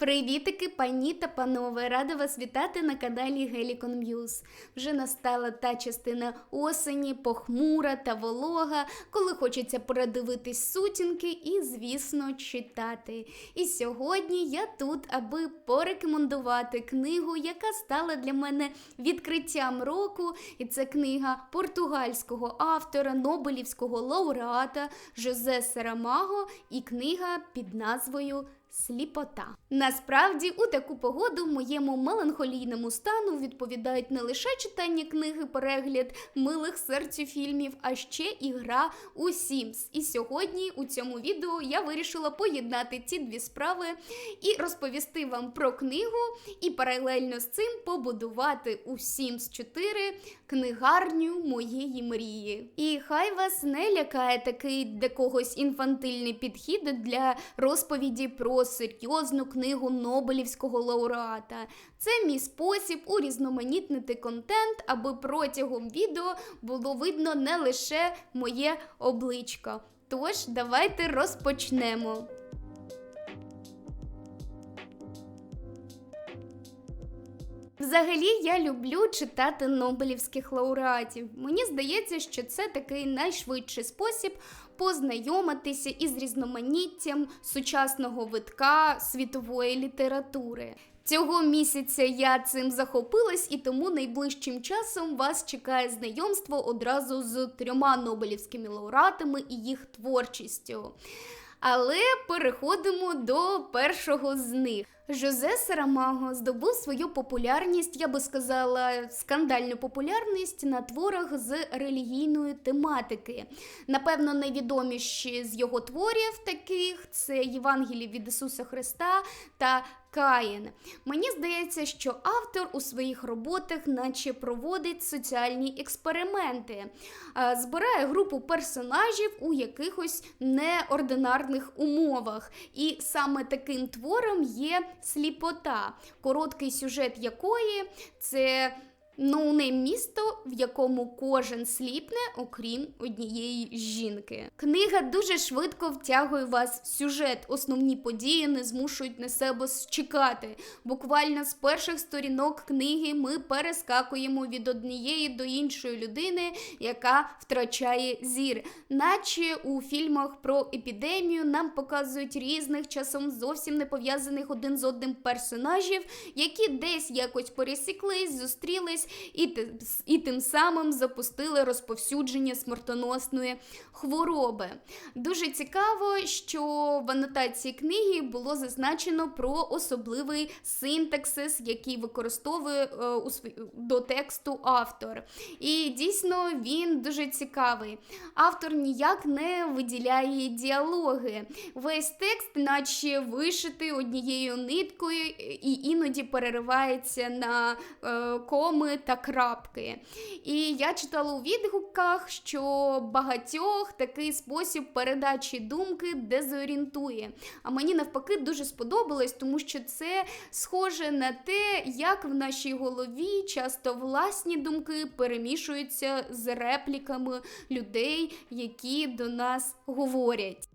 Привітики, пані та панове! Рада вас вітати на каналі Helicon News. Вже настала та частина осені, похмура та волога, коли хочеться передивитись сутінки і, звісно, читати. І сьогодні я тут, аби порекомендувати книгу, яка стала для мене відкриттям року. І це книга португальського автора, Нобелівського лауреата Жозе Сарамаго і книга під назвою Сліпота. Насправді, у таку погоду моєму меланхолійному стану відповідають не лише читання книги, перегляд милих серцю фільмів, а ще і гра у Sims. І сьогодні у цьому відео я вирішила поєднати ці дві справи і розповісти вам про книгу, і паралельно з цим побудувати у Sims 4 книгарню моєї мрії. І хай вас не лякає такий для когось інфантильний підхід для розповіді про серйозну книгу Нобелівського лауреата. Це мій спосіб урізноманітнити контент, аби протягом відео було видно не лише моє обличко. Тож, давайте розпочнемо. Взагалі я люблю читати Нобелівських лауреатів. Мені здається, що це такий найшвидший спосіб познайомитися із різноманіттям сучасного витка світової літератури. Цього місяця я цим захопилась, і тому найближчим часом вас чекає знайомство одразу з трьома Нобелівськими лауреатами і їх творчістю. Але переходимо до першого з них. Жозе Сарамаго здобув свою популярність, я би сказала, скандальну популярність на творах з релігійної тематики. Напевно, найвідоміші з його творів таких це Євангелії від Ісуса Христа та Каїн. Мені здається, що автор у своїх роботах, наче проводить соціальні експерименти, збирає групу персонажів у якихось неординарних умовах. І саме таким твором є сліпота, короткий сюжет якої це ноунейм місто, в якому кожен сліпне, окрім однієї жінки. Книга дуже швидко втягує вас в сюжет. Основні події не змушують на себе чекати. Буквально з перших сторінок книги ми перескакуємо від однієї до іншої людини, яка втрачає зір. Наче у фільмах про епідемію нам показують різних часом зовсім не пов'язаних один з одним персонажів, які десь якось пересіклись, зустрілись і, і тим самим запустили розповсюдження смертоносної хвороби. Дуже цікаво, що в анотації книги було зазначено про особливий синтаксис, який використовує е, до тексту автор. І дійсно він дуже цікавий. Автор ніяк не виділяє діалоги. Весь текст, наче вишитий однією ниткою, і іноді переривається на е, коми та крапки. І я читала у відгуках, що багатьох такий спосіб передачі думки дезорієнтує. А мені навпаки дуже сподобалось, тому що це схоже на те, як в нашій голові часто власні думки перемішуються з репліками людей, які до нас говорять.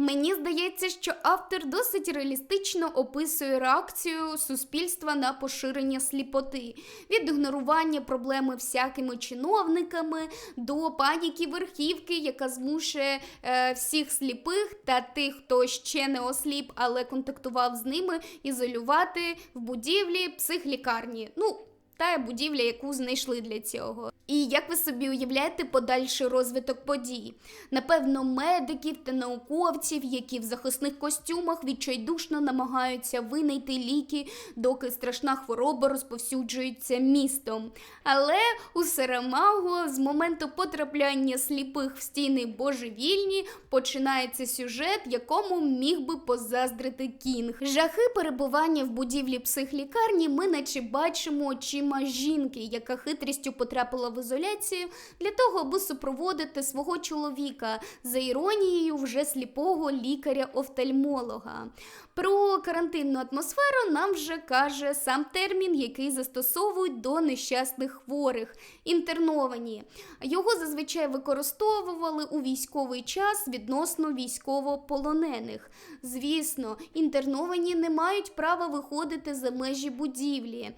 Мені здається, що автор досить реалістично описує реакцію суспільства на поширення сліпоти, від ігнорування проблеми всякими чиновниками до паніки верхівки, яка змушує е, всіх сліпих та тих, хто ще не осліп, але контактував з ними, ізолювати в будівлі психлікарні. Ну, та будівля, яку знайшли для цього. І як ви собі уявляєте подальший розвиток подій? Напевно, медиків та науковців, які в захисних костюмах відчайдушно намагаються винайти ліки, доки страшна хвороба розповсюджується містом. Але у Сарамаго з моменту потрапляння сліпих в стіни божевільні починається сюжет, якому міг би позаздрити кінг. Жахи перебування в будівлі психлікарні ми наче бачимо очима жінки, яка хитрістю потрапила в ізоляцію для того, аби супроводити свого чоловіка за іронією вже сліпого лікаря-офтальмолога. Про карантинну атмосферу нам вже каже сам термін, який застосовують до нещасних хворих, інтерновані. Його зазвичай використовували у військовий час відносно військовополонених. Звісно, інтерновані не мають права виходити за межі будівлі.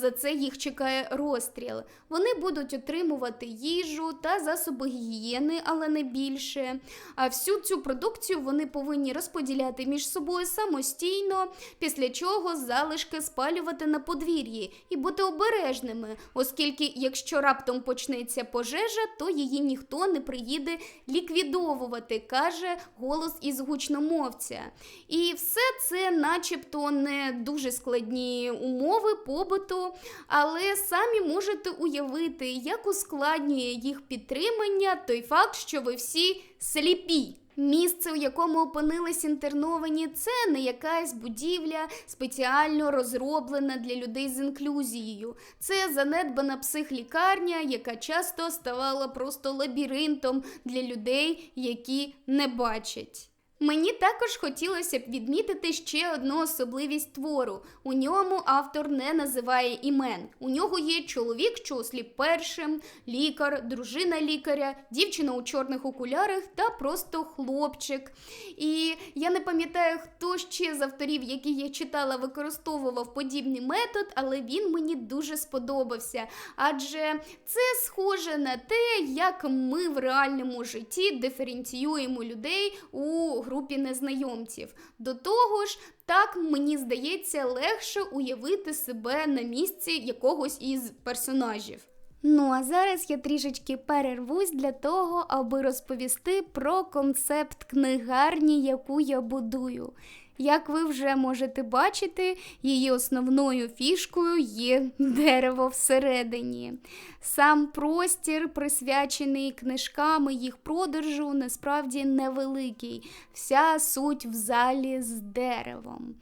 За це їх чекає розстріл. Вони будуть отримувати їжу та засоби гігієни, але не більше. А всю цю продукцію вони повинні розподіляти між собою самостійно, після чого залишки спалювати на подвір'ї і бути обережними, оскільки якщо раптом почнеться пожежа, то її ніхто не приїде ліквідовувати, каже голос із гучномовця. І все це, начебто, не дуже складні умови побуту, але самі можете уявити, як ускладнює їх підтримання той факт, що ви всі сліпі. Місце, у якому опинились інтерновані, це не якась будівля, спеціально розроблена для людей з інклюзією. Це занедбана психлікарня, яка часто ставала просто лабіринтом для людей, які не бачать. Мені також хотілося б відмітити ще одну особливість твору. У ньому автор не називає імен. У нього є чоловік, що осліп першим, лікар, дружина лікаря, дівчина у чорних окулярах та просто хлопчик. І я не пам'ятаю, хто ще з авторів, які я читала, використовував подібний метод, але він мені дуже сподобався. Адже це схоже на те, як ми в реальному житті диференціюємо людей у групі незнайомців. До того ж, так мені здається легше уявити себе на місці якогось із персонажів. Ну а зараз я трішечки перервусь для того, аби розповісти про концепт книгарні, яку я будую. Як ви вже можете бачити, її основною фішкою є дерево всередині. Сам простір, присвячений книжкам і їх продажу, насправді невеликий. Вся суть в залі з деревом.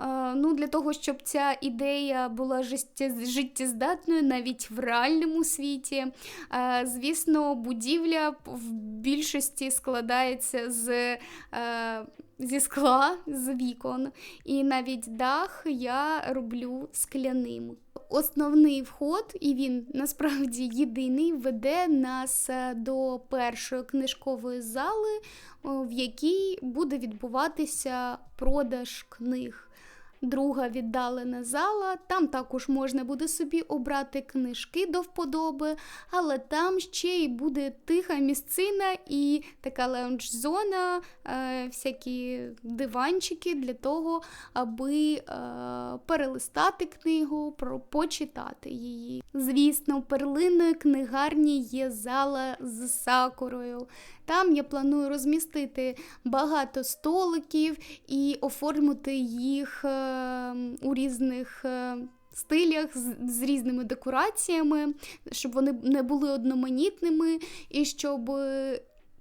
Е, ну, Для того, щоб ця ідея була життєздатною навіть в реальному світі. Е, Звісно, будівля в більшості складається з. е, Зі скла, з вікон, і навіть дах я роблю скляним. Основний вход, і він насправді єдиний, веде нас е, до першої книжкової зали, в якій буде відбуватися продаж книг. Друга віддалена зала, там також можна буде собі обрати книжки до вподоби, але там ще й буде тиха місцина і така лаунж-зона, е, всякі диванчики для того, аби е, перелистати книгу, почитати її. Звісно, в перлинної книгарні є зала з сакурою. Там я планую розмістити багато столиків і оформити їх е, у різних. е, Стилях з, з різними декораціями, щоб вони не були одноманітними, і щоб е,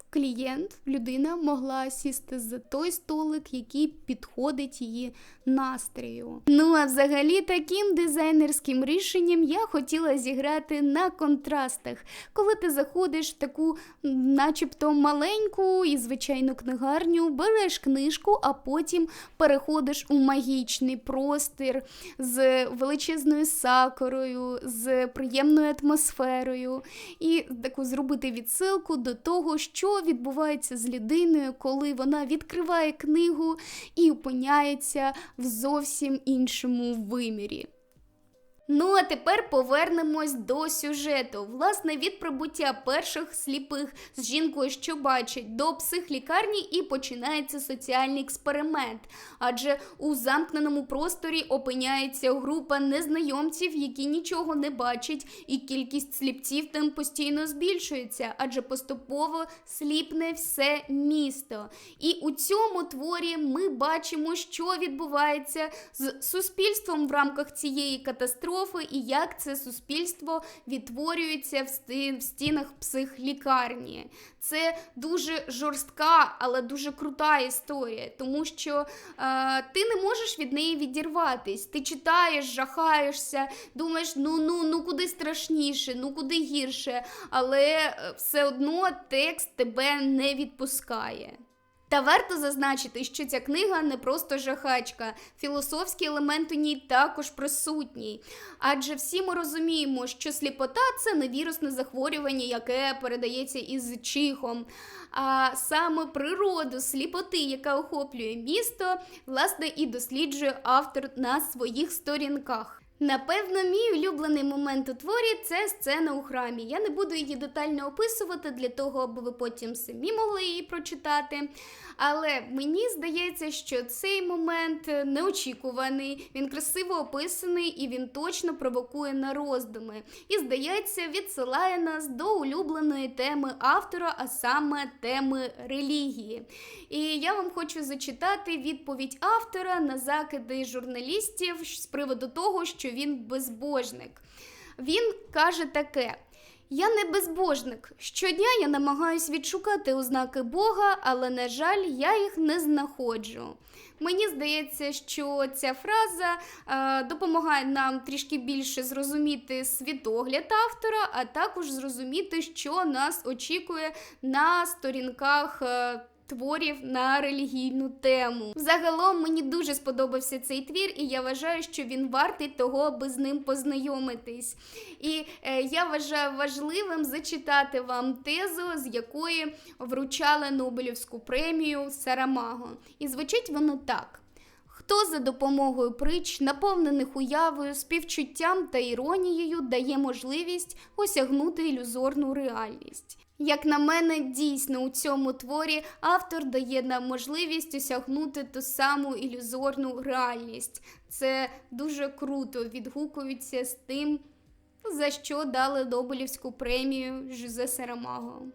клієнт, людина могла сісти за той столик, який підходить її настрою. Ну а взагалі таким дизайнерським рішенням я хотіла зіграти на контрастах, коли ти заходиш в таку, начебто, маленьку і звичайну книгарню, береш книжку, а потім переходиш у магічний простір з величезною сакурою, з приємною атмосферою, і таку зробити відсилку до того, що відбувається з людиною, коли вона відкриває книгу і опиняється в зовсім іншому вимірі. Ну, а тепер повернемось до сюжету. Власне, від прибуття перших сліпих з жінкою, що бачить, до психлікарні і починається соціальний експеримент. Адже у замкненому просторі опиняється група незнайомців, які нічого не бачать, і кількість сліпців там постійно збільшується, адже поступово сліпне все місто. І у цьому творі ми бачимо, що відбувається з суспільством в рамках цієї катастрофи, і як це суспільство відтворюється в стінах психлікарні. Це дуже жорстка, але дуже крута історія, тому що е, ти не можеш від неї відірватись. Ти читаєш, жахаєшся, думаєш, ну ну ну куди страшніше, ну куди гірше, але е, все одно текст тебе не відпускає. Та варто зазначити, що ця книга не просто жахачка, філософський елемент у ній також присутній. Адже всі ми розуміємо, що сліпота це не вірусне захворювання, яке передається із чихом. А саме природу сліпоти, яка охоплює місто, власне, і досліджує автор на своїх сторінках. Напевно, мій улюблений момент у творі це сцена у храмі. Я не буду її детально описувати для того, аби ви потім самі могли її прочитати. Але мені здається, що цей момент неочікуваний, він красиво описаний і він точно провокує на роздуми. І, здається, відсилає нас до улюбленої теми автора, а саме теми релігії. І я вам хочу зачитати відповідь автора на закиди журналістів з приводу того, що він безбожник. Він каже таке. Я не безбожник. Щодня я намагаюсь відшукати ознаки Бога, але, на жаль, я їх не знаходжу. Мені здається, що ця фраза е, допомагає нам трішки більше зрозуміти світогляд автора, а також зрозуміти, що нас очікує на сторінках. Е, Творів на релігійну тему. Загалом мені дуже сподобався цей твір, і я вважаю, що він вартий того, аби з ним познайомитись. І е, я вважаю важливим зачитати вам тезу, з якої вручали Нобелівську премію Сарамаго. І звучить воно так. Хто за допомогою притч, наповнених уявою, співчуттям та іронією, дає можливість осягнути ілюзорну реальність? Як на мене, дійсно у цьому творі автор дає нам можливість осягнути ту саму ілюзорну реальність. Це дуже круто відгукується з тим, за що дали Нобелівську премію Жузе Сарамаго.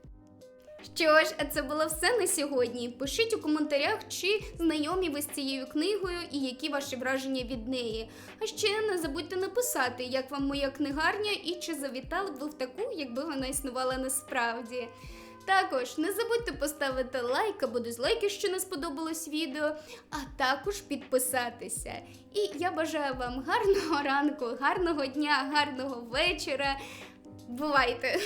Що ж, а це було все на сьогодні. Пишіть у коментарях, чи знайомі ви з цією книгою і які ваші враження від неї. А ще не забудьте написати, як вам моя книгарня і чи завітали б ви в таку, якби вона існувала насправді. Також не забудьте поставити лайк або дизлайк, якщо не сподобалось відео, а також підписатися. І я бажаю вам гарного ранку, гарного дня, гарного вечора. Бувайте!